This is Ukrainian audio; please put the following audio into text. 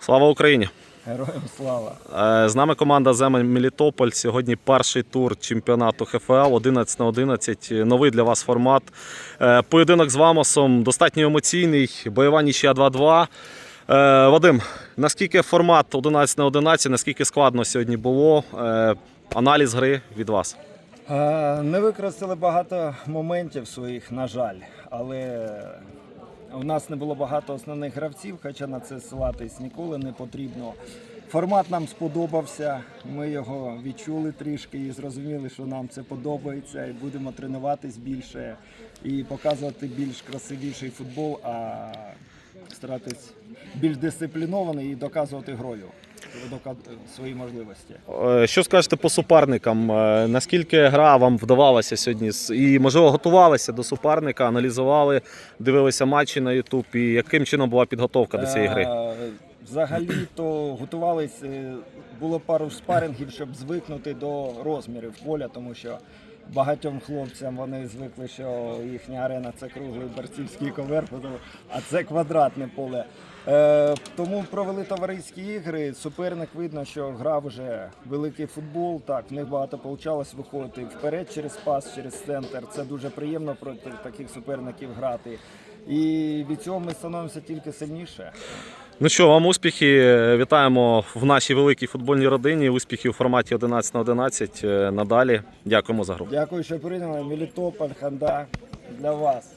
Слава Україні! Героям слава. Е, З нами команда Земель Мелітополь. Сьогодні перший тур чемпіонату ХФЛ 11 на 11. Новий для вас формат. Е, Поєдинок з Вамосом достатньо емоційний. Бойова нічия 2-2. Е, Вадим, наскільки формат 11 на 11, наскільки складно сьогодні було? Аналіз гри від вас. Не використали багато моментів своїх, на жаль, але у нас не було багато основних гравців, хоча на це ссилатись ніколи не потрібно. Формат нам сподобався. Ми його відчули трішки і зрозуміли, що нам це подобається, і будемо тренуватись більше і показувати більш красивіший футбол, а старатись більш дисциплінований і доказувати грою свої можливості. Е, Що скажете по суперникам? Е, Наскільки гра вам вдавалася сьогодні? І, можливо, готувалися до суперника, аналізували, дивилися матчі на Ютуб, і яким чином була підготовка до цієї гри? Е, Взагалі то готувались, е, було пару спарингів, щоб звикнути до розмірів поля, тому що багатьом хлопцям вони звикли, що їхня арена це круглий борцівський ковер, а це квадратне поле. Е, Тому провели товариські ігри. Суперник видно, що грав вже великий футбол. Так, в них багато вийшло виходити вперед через пас, через центр. Це дуже приємно проти таких суперників грати. І від цього ми становимося тільки сильніше. Ну що, вам успіхи. Вітаємо в нашій великій футбольній родині. Успіхи у форматі 11 на 11 е, надалі. Дякуємо за гру. Дякую, що прийняли. Мелітополь, Ханда для вас.